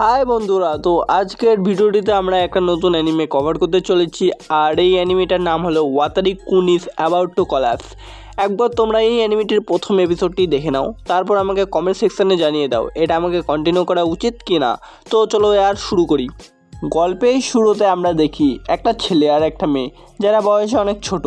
High বন্ধুরা। তো আজকের ভিডিওটিতে আমরা একটা নতুন অ্যানিমে কভার করতে চলেছি, আর এই অ্যানিমেটার নাম হলো Watari Kunis about to collapse একবার তোমরা এই অ্যানিমেটির প্রথম এপিসোডটি দেখে নাও, তারপর আমাকে কমেন্ট সেকশানে জানিয়ে দাও, এটা আমাকে কন্টিনিউ করা উচিত কি না তো চলো আর শুরু করি। গল্পের শুরুতে আমরা দেখি একটা ছেলে আর একটা মেয়ে, যারা বয়সে অনেক ছোট।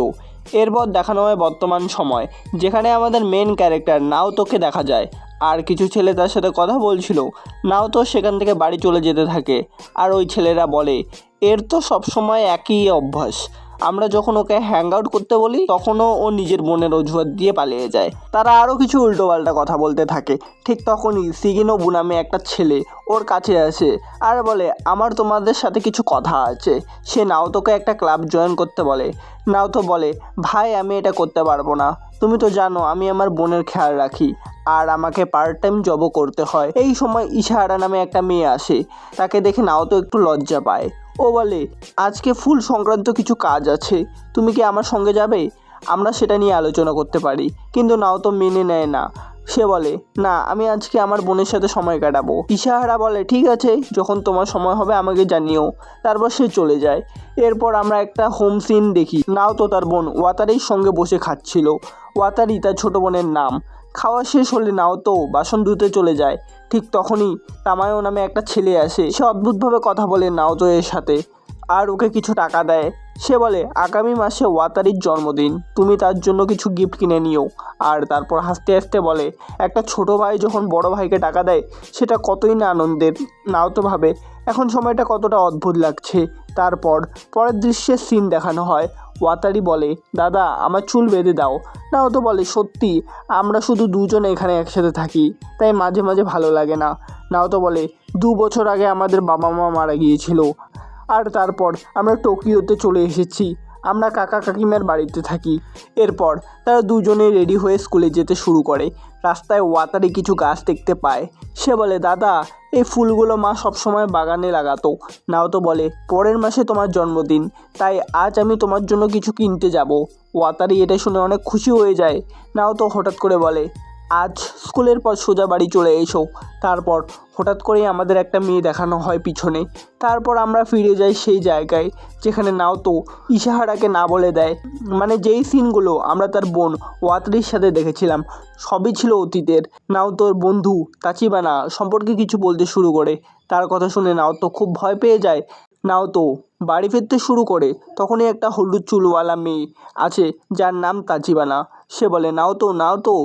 এরপর দেখানো হয় বর্তমান সময়, যেখানে আমাদের মেন ক্যারেক্টার নাও তোকে দেখা যায়। আর কিছু ছেলে তার সাথে কথা বলছিল নাও তো সেখান থেকে বাড়ি চলে যেতে থাকে। আর ওই ছেলেরা বলে, এর তো সবসময় একই অভ্যাস। আমরা যখন ওকে হ্যাং আউট করতে বলি, তখনও ও নিজের বোনের অজুহাত দিয়ে পালিয়ে যায়। তারা আরও কিছু উল্টোপাল্টা কথা বলতে থাকে। ঠিক তখনই সিগিনোবু নামে একটা ছেলে ওর কাছে আসে আর বলে, আমার তোমাদের সাথে কিছু কথা আছে। সে নাওতোকে একটা ক্লাব জয়েন করতে বলে। নাওতো বলে, ভাই, আমি এটা করতে পারব না। তুমি তো জানো, আমি আমার বোনের খেয়াল রাখি আর আমাকে পার্ট টাইম জবও করতে হয়। এই সময় ইশাহারা নামে একটা মেয়ে আসে। তাকে দেখে নাও তো একটু লজ্জা পায়। ও বলে, আজকে ফুল সংক্রান্ত কিছু কাজ আছে। তুমি কি আমার সঙ্গে যাবে? আমরা সেটা নিয়ে আলোচনা করতে পারি। কিন্তু নাও তো মেনে নেয় না। সে বলে, না, আমি আজকে আমার বোনের সাথে সময় কাটাবো। ইশাহারা বলে, ঠিক আছে, যখন তোমার সময় হবে আমাকে জানিও। তারপর সে চলে যায়। এরপর আমরা একটা হোম সিন দেখি। নাও তো তার বোন ওয়াতারির সঙ্গে বসে খাচ্ছিল। ওয়াতারি তার ছোট বোনের নাম। খাওয়া শেষ হলে নাও তো, বাসন ধুতে চলে যায়। ঠিক তখনই তামায়ো নামে একটা ছেলে আসে। সে অদ্ভুতভাবে কথা বলে নাওতো এর সাথে। আর ওকে কিছু টাকা দেয়। সে বলে, আগামী মাসে ওয়াতারির জন্মদিন। তুমি তার জন্য কিছু গিফট কিনে নিও। আর তারপর হাসতে হাসতে বলে, একটা ছোট ভাই যখন বড় ভাইকে টাকা দেয়, সেটা কতই না আনন্দের। নাও তো ভাবে, এখন সময়টা কতটা অদ্ভুত লাগছে। তারপর পরের দৃশ্যের সিন দেখানো হয়। ওয়াতারি বলে, দাদা, আমার চুল বেঁধে দাও। না তো বলে, সত্যি, আমরা শুধু দুজন এখানে একসাথে থাকি, তাই মাঝে মাঝে ভালো লাগে না। নাও তো বলে, দু বছর আগে আমাদের বাবা মা মারা গিয়েছিল, আর তারপর আমরা টোকিওতে চলে এসেছি। আমরা কাকা কাকিমার বাড়িতে থাকি। এরপর তারা দুজনে রেডি হয়ে স্কুলে যেতে শুরু করে। রাস্তায় ওয়াতারে কিছু গাছ দেখতে পায়। সে বলে, দাদা, এই ফুলগুলো মা সবসময় বাগানে লাগাতো। নাও তো বলে, পরের মাসে তোমার জন্মদিন। তাই আজ আমি তোমার জন্য কিছু কিনতে যাব। ওয়াতারি এটা শুনে অনেক খুশি হয়ে যায়। নাও তো হঠাৎ করে বলে আজ স্কুলের পর সোজা বাড়ি চলে এসো। তারপর হঠাৎ করেই আমাদের একটা মেয়ে দেখানো হয় পিছনে। তারপর আমরা ফিরে যাই সেই জায়গায়, যেখানে নাও তো ইশাহারাকে না বলে দেয়। মানে যেই সিনগুলো আমরা তার বোন ওয়াতরির সাথে দেখেছিলাম, সবই ছিল অতীতের। নাও তোর বন্ধু তাচিবানা সম্পর্কে কিছু বলতে শুরু করে। তার কথা শুনে নাও তো খুব ভয় পেয়ে যায়। নাও তো বাড়ি ফিরতে শুরু করে, তখনই একটা হলুদ চুলওয়ালা মেয়ে আছে যার নাম তাচিবানা। সে বলে, নাও তো নাও তো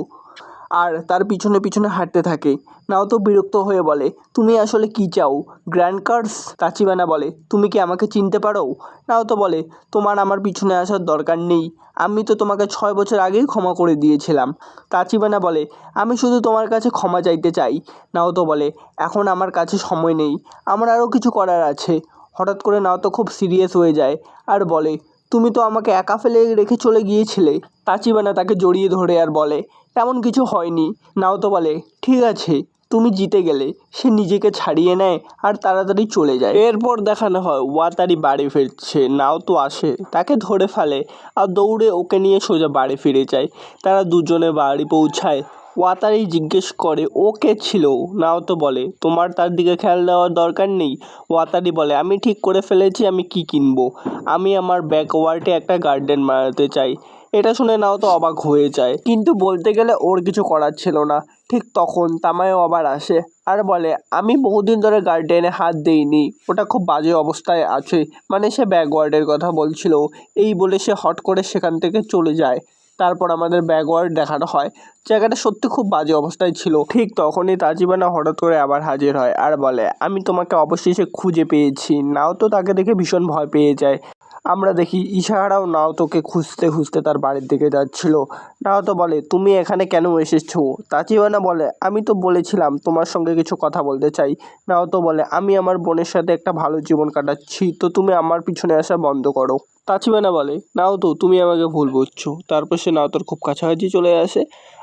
আর তার পিছনে পিছনে হাঁটতে থাকে। নাও তো বিরক্ত হয়ে বলে, তুমি আসলে কি চাও? গ্র্যান্ড কার্স তাচিবানা বলে, তুমি কি আমাকে চিনতে পারো? নাও তো বলে, তোমার আমার পিছনে আসার দরকার নেই। আমি তো তোমাকে ছয় বছর আগেই ক্ষমা করে দিয়েছিলাম। তাচিবানা বলে, আমি শুধু তোমার কাছে ক্ষমা চাইতে চাই। নাও তো বলে, এখন আমার কাছে সময় নেই। আমার আরও কিছু করার আছে। হঠাৎ করে নাও তো খুব সিরিয়াস হয়ে যায় আর বলে তুমি তো আমাকে একা ফেলে রেখে চলে গিয়েছিলে। তাচিবানা তাকে জড়িয়ে ধরে আর বলে, তেমন কিছু হয়নি। নাও তো বলে, ঠিক আছে, তুমি জিতে গেলে। সে নিজেকে ছাড়িয়ে নেয় আর তাড়াতাড়ি চলে যায়। এরপর দেখানো হয়, ওয়াতারি বাড়ি ফিরছে, নাও তো আসে। তাকে ধরে ফেলে আর দৌড়ে ওকে নিয়ে সোজা বাড়ি ফিরে যায়। তারা দুজনে বাড়ি পৌঁছায়। ওয়াতারি জিজ্ঞেস করে, ও কে ছিল? নাও তো বলে, তোমার তার দিকে খেয়াল দেওয়ার দরকার নেই। ওয়াতারি বলে, আমি ঠিক করে ফেলেছি, আমি কি কিনবো? আমি আমার ব্যাকওয়ার্ডে একটা গার্ডেন বানাতে চাই। এটা শুনে নাও তো অবাক হয়ে যায়। কিন্তু বলতে গেলে ওর কিছু করার ছিল না। ঠিক তখন তামায়ও আবার আসে আর বলে, আমি বহুদিন ধরে গার্ডেনে হাত দিইনি। ওটা খুব বাজে অবস্থায় আছে। মানে সে ব্যাকওয়ার্ডের কথা বলছিল। এই বলে সে হট করে সেখান থেকে চলে যায়। তারপর আমাদের ব্যাকওয়ার্ড দেখানো হয়। জায়গাটা সত্যি খুব বাজে অবস্থায় ছিল। ঠিক তখনই তাজিবানা হঠাৎ করে আবার হাজির হয় আর বলে, আমি তোমাকে অবশেষে খুঁজে পেয়েছি। নাও তো তাকে দেখে ভীষণ ভয় পেয়ে যায়। আমরা দেখি ইশাহারাও নাওতোকে খুঁজতে খুঁজতে তার বাড়ির দিকে যাচ্ছিল। নাওতো বলে, তুমি এখানে কেন এসেছ? তাচিবানা বলে, আমি তো বলেছিলাম তোমার সঙ্গে কিছু কথা বলতে চাই। নাওতো বলে, আমি আমার বোনের সাথে একটা ভালো জীবন কাটাচ্ছি, তো তুমি আমার পিছনে আসা বন্ধ করো। তাচিবানা বলে, নাওতো, তুমি আমাকে ভুল বুঝছ। তারপর সে নাওতোর খুব কাছাকাছি চলে আসে,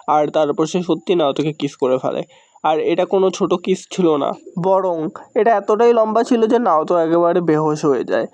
আর তারপর সে সত্যি নাওতোকে কিস করে ফেলে। আর এটা কোনো ছোট কিস ছিল না। বরং এটা এতটাই লম্বা ছিল যে নাও তো একেবারে বেহোশ হয়ে যায়।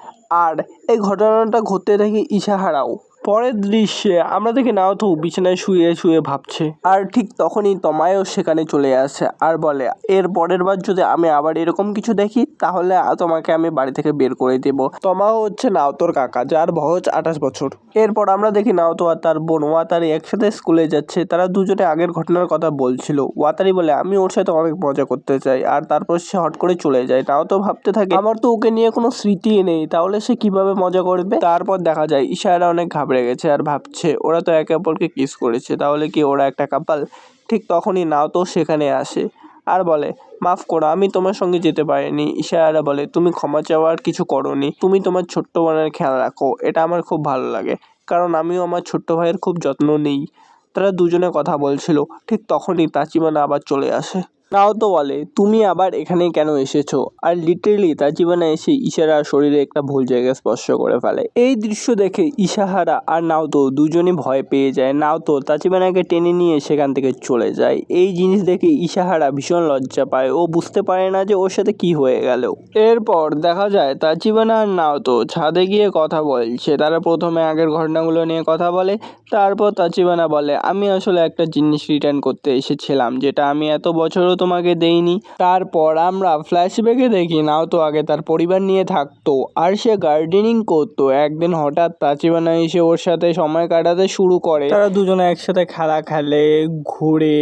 আর এই ঘটনাটা ঘটতে থাকে ইশাহারাও। পরের দৃশ্যে আমরা দেখি নাও তো বিছানায় শুয়ে শুয়ে ভাবছে। আর ঠিক তখনই তমায়ও সেখানে চলে আসে আর বলে, এর পরের বার যদি আমি আবার এরকম কিছু দেখি তাহলে তোমাকে আমি বাড়ি থেকে বের করে দেব। তমাও হচ্ছে নাওতোর কাকা, যার বয়স আঠাশ বছর। এরপর আমরা দেখি নাওতো আর তার বোন ওয়াতারি একসাথে স্কুলে যাচ্ছে। তারা দুজনে আগের ঘটনার কথা বলছিল। ওয়াতারি বলে, আমি ওর সাথে অনেক মজা করতে চাই। আর তারপর সে হট করে চলে যায়। নাওতো ভাবতে থাকে, আমার তো ওকে নিয়ে কোনো স্মৃতি নেই। তাহলে সে কীভাবে মজা করবে? তারপর দেখা যায়, ইশারা অনেক ঘাবড়ে গেছে আর ভাবছে, ওরা তো একে অপরকে কিস করেছে। তাহলে কি ওরা একটা কাপাল ঠিক তখনই নাওতো সেখানে আসে। আর বলে, মাফ করো, আমি তোমার সঙ্গে যেতে পারিনি। ইশারা বলে, তুমি ক্ষমা চাওয়ার কিছু করনি। তুমি তোমার ছোট্ট বোনের খেয়াল রাখো, এটা আমার খুব ভালো লাগে, কারণ আমিও আমার ছোট্ট ভাইয়ের খুব যত্ন নিই। তারা দুজনে কথা বলছিল, ঠিক তখনই তাচিবানা আবার চলে আসে। নাও তো বলে, তুমি আবার এখানে কেন এসেছ? আর লিটারেলি তাচিবানা এসে ইশারা শরীরে একটা ভুল জায়গায় স্পর্শ করে ফেলে। এই দৃশ্য দেখে ইশাহারা আর নাওতো দুজনই ভয় পেয়ে যায়। নাও নাওতো তাচিবানাকে টেনে নিয়ে সেখান থেকে চলে যায়। এই জিনিস দেখে ইশাহারা ভীষণ লজ্জা পায়। ও বুঝতে পারে না যে ওর সাথে কি হয়ে গেল। এরপর দেখা যায় তাচিবানা আর নাওতো ছাদে গিয়ে কথা বলছে। তারা প্রথমে আগের ঘটনাগুলো নিয়ে কথা বলে, তারপর তাচিবানা বলে, আমি আসলে একটা জিনিস রিটার্ন করতে এসেছিলাম, যেটা আমি এত বছরও তোমাকে দেইনি। তারপর আমরা ফ্ল্যাশব্যাকে দেখি, নাও তো আগে তার পরিবার নিয়ে থাকতো। আর সে গার্ডেনিং করতো। একদিন হঠাৎ তাচিবানা এসে ওর সাথে সময় কাটাতে শুরু করে। তারা দুজনে একসাথে খেলা খেলে, ঘুরে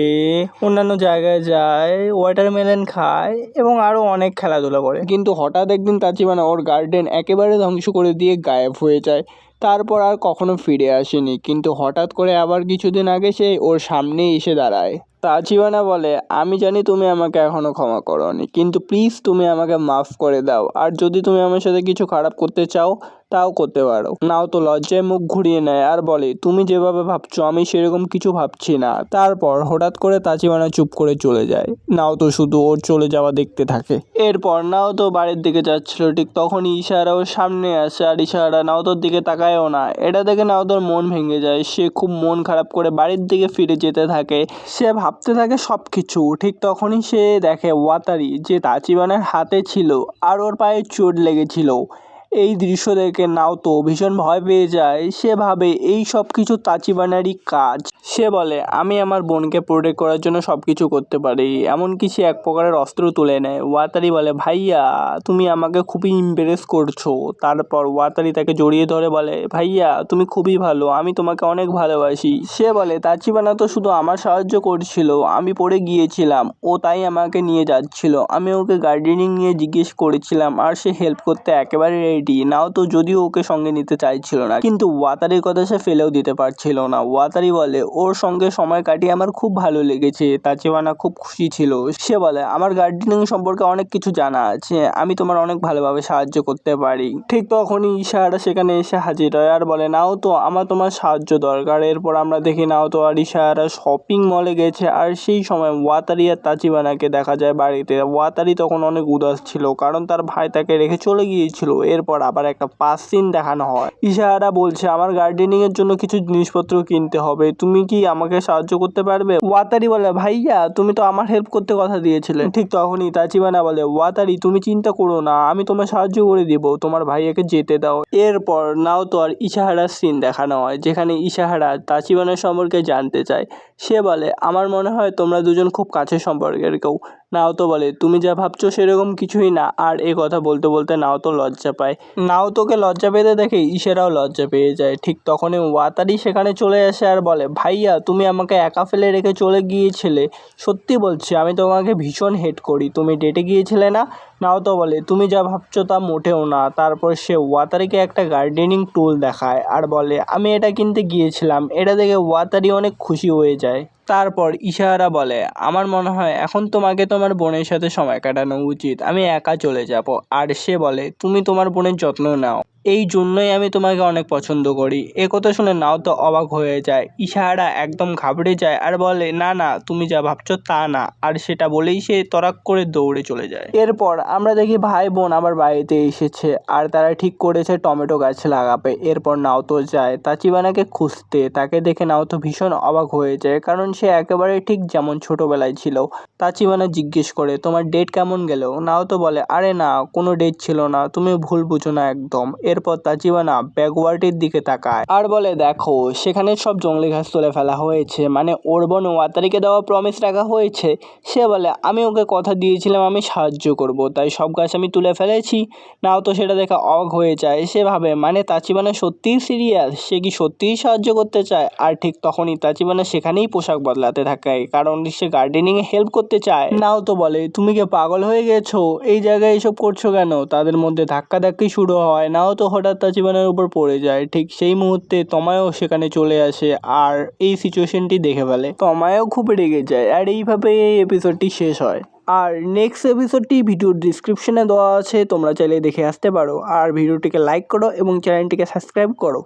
অন্যান্য জায়গায় যায় ওয়াটারমেলন খায় এবং আরও অনেক খেলাধুলা করে। কিন্তু হঠাৎ একদিন তাচিবানা ওর গার্ডেন একেবারে ধ্বংস করে দিয়ে গায়েব হয়ে যায়। তারপর আর কখনো ফিরে আসেনি। কিন্তু হঠাৎ করে আবার কিছুদিন আগে সে ওর সামনে এসে দাঁড়ায়। তাচিবানা বলে, আমি জানি তুমি আমাকে এখনও ক্ষমা করোনি, কিন্তু প্লিজ তুমি আমাকে মাফ করে দাও। আর যদি তুমি আমার সাথে কিছু খারাপ করতে চাও তাও করতে পারো। নাও তো লজ্জায় মুখ ঘুরিয়ে নেয় আর বলে, তুমি যেভাবে ভাবছ, আমি সেরকম কিছু ভাবছি না। তারপর হঠাৎ করে তাচিবানা চুপ করে চলে যায়। নাও তো শুধু ওর চলে যাওয়া দেখতে থাকে। এরপর নাও তো বাড়ির দিকে যাচ্ছিল, ঠিক তখনই ইশারা ওর সামনে আসে আর ইশারা নাওতোর দিকে তাকায়ও না। এটা দেখে নাওতোর মন ভেঙে যায়। সে খুব মন খারাপ করে বাড়ির দিকে ফিরে যেতে থাকে। সে ভাবতে থাকে সব কিছু ঠিক তখনই সে দেখে ওয়াতারি, যে তাচিবানার হাতে ছিল, আর ওর পায়ে চোট লেগেছিল। এই দৃশ্য দেখে নাও তো, ভীষণ ভয় পেয়ে যায়। সে ভাবে এই সব কিছু তাচিবানারই কাজ। সে বলে, আমি আমার বোনকে প্রোটেক্ট করার জন্য সব কিছু করতে পারি। এমনকি সে এক প্রকারের অস্ত্র তুলে নেয়। ওয়াতারি বলে, ভাইয়া, তুমি আমাকে খুবই ইমপ্রেস করছ। তারপর ওয়াতারি তাকে জড়িয়ে ধরে বলে, ভাইয়া, তুমি খুবই ভালো, আমি তোমাকে অনেক ভালোবাসি। সে বলে, তাচিবানা তো শুধু আমার সাহায্য করছিল, আমি পড়ে গিয়েছিলাম, ও তাই আমাকে নিয়ে যাচ্ছিল। আমি ওকে গার্ডেনিং নিয়ে জিজ্ঞেস করেছিলাম, আর সে হেল্প করতে একেবারে রেডি নাও তো যদিও ওকে সঙ্গে নিতে চাইছিল না, কিন্তু ওয়াতারির কথা সে ফেলেও দিতে পারছিল না। ওয়াতারি বলে, ওর সঙ্গে সময় কাটিয়ে আমার খুব ভালো লেগেছে তাচিবানা খুব খুশি ছিল। সে বলে, আমার গার্ডেনিং সম্পর্কে অনেক কিছু জানা আছে, আমি তোমার অনেক ভালোভাবে সাহায্য করতে পারি। ঠিক তখনই ইশাহারা সেখানে এসে হাজির হয় আর বলে, নাও তো, আমার তোমার সাহায্য দরকার। এরপর আমরা দেখি, নাও তো, আর ইশাহারা শপিং মলে গেছে, আর সেই সময় ওয়াতারি আর তাচিবানাকে দেখা যায় বাড়িতে। ওয়াতারি তখন অনেক উদাস ছিল, কারণ তার ভাই তাকে রেখে চলে গিয়েছিল। এরপর আবার একটা পাস সিন দেখানো হয়। ইশাহারা বলছে, আমার গার্ডেনিং এর জন্য কিছু জিনিসপত্র কিনতে হবে। তুমি কি আমাকে সাহায্য করতে পারবে? ওয়াতারি বলে, ভাইয়া, তুমি তো আমার হেল্প করতে কথা দিয়েছিলে। ঠিক তখনই তাচিবানা বলে, ওয়াতারি, তুমি চিন্তা করো না, আমি তোমার সাহায্য করে দিব। তোমার ভাইয়াকে যেতে দাও। এরপর নাও তো আর ইশাহারার সিন দেখানো হয়, যেখানে ইশাহারা তাচিবানার সম্পর্কে জানতে চায়। সে বলে, আমার মনে হয় তোমরা দুজন খুব কাছের সম্পর্কের কেউ। নাও তো বলে, তুমি যা ভাবছ সেরকম কিছুই না। আর এ কথা বলতে বলতে নাও তো লজ্জা পায়। নাও তোকে লজ্জা পেতে দেখে ইশারাও লজ্জা পেয়ে যায়। ঠিক তখনই ওয়াতারি সেখানে চলে আসে আর বলে, ভাইয়া, তুমি আমাকে একা ফেলে রেখে চলে গিয়েছিলে। সত্যি বলছি, আমি তোমাকে ভীষণ হেট করি। তুমি ডেটে গিয়েছিলে না? নাও তো বলে, তুমি যা ভাবছ তা মোটেও না। তারপর সে ওয়াতারিকে একটা গার্ডেনিং টুল দেখায় আর বলে, আমি এটা কিনতে গিয়েছিলাম, এটা দেখে ওয়াতারি অনেক খুশি হয়ে যায়। তারপর ইশাহারা বলে, আমার মনে হয় এখন তোমাকে তোমার বোনের সাথে সময় কাটানো উচিত, আমি একা চলে যাব। আর সে বলে, তুমি তোমার বোনের যত্ন নাও। এই জন্যই আমি তোমাকে অনেক পছন্দ করি। এ কথা শুনে নাও তো অবাক হয়ে যায়। ইশাহারা একদম ঘাবড়ে যায় আর বলে, না না, তুমি যা ভাবছ তা না। আর সেটা বলেই সে তরাক করে দৌড়ে চলে যায়। এরপর আমরা দেখি ভাই বোন আবার বাড়িতে এসেছে আর তারা ঠিক করেছে টমেটো গাছ লাগাবে। এরপর নাও তো যায়। তাচিবানাকে খুঁজতে তাকে দেখে নাও তো ভীষণ অবাক হয়ে যায় কারণ সে একেবারে ঠিক যেমন ছোটবেলায় ছিল। তাচিবানা জিজ্ঞেস করে, তোমার ডেট কেমন গেল? নাও তো বলে, আরে না, কোনো ডেট ছিল না। তুমি ভুল বুঝো না একদম। এর এরপর তাচিবানা ব্যাকওয়ার্ডের দিকে তাকায়। আর বলে, দেখো, সেখানে সব জঙ্গলি ঘাস তুলে ফেলা হয়েছে। মানে ওর বোন ওয়াতারিকে দেওয়া প্রমিস রাখা হয়েছে। সে বলে, আমি ওকে কথা দিয়েছিলাম, আমি সাহায্য করব। তাই সব গাছ আমি তুলে ফেলেছি। নাও তো সেটা দেখে অবাক হয়ে যায় সেভাবে মানে তাচিবানা সত্যিই সিরিয়াস সে কি সত্যিই সাহায্য করতে চায়? আর ঠিক তখনই তাচিবানা সেখানেই পোশাক বদলাতে থাকে, কারণ সে গার্ডেনিংয়ে হেল্প করতে চায়। নাও তো বলে, তুমি কি পাগল হয়ে গেছো? এই জায়গায় এসব করছ কেন? তাদের মধ্যে ধাক্কা ধাক্কি শুরু হয়। নাও তো হঠাৎ জীবনের উপর পড়ে যায়, ঠিক সেই মুহূর্তে তমায়ও সেখানে চলে আসে আর এই সিচুয়েশনটি দেখে ফেলে। তমায়ও খুব রেগে যায় আর এইভাবে এই এপিসোডটি শেষ হয়। আর নেক্সট এপিসোডটি ভিডিওর ডিসক্রিপশনে দেওয়া আছে, তোমরা চাইলে দেখে আসতে পারো। আর ভিডিওটিকে লাইক করো এবং চ্যানেলটিকে সাবস্ক্রাইব করো।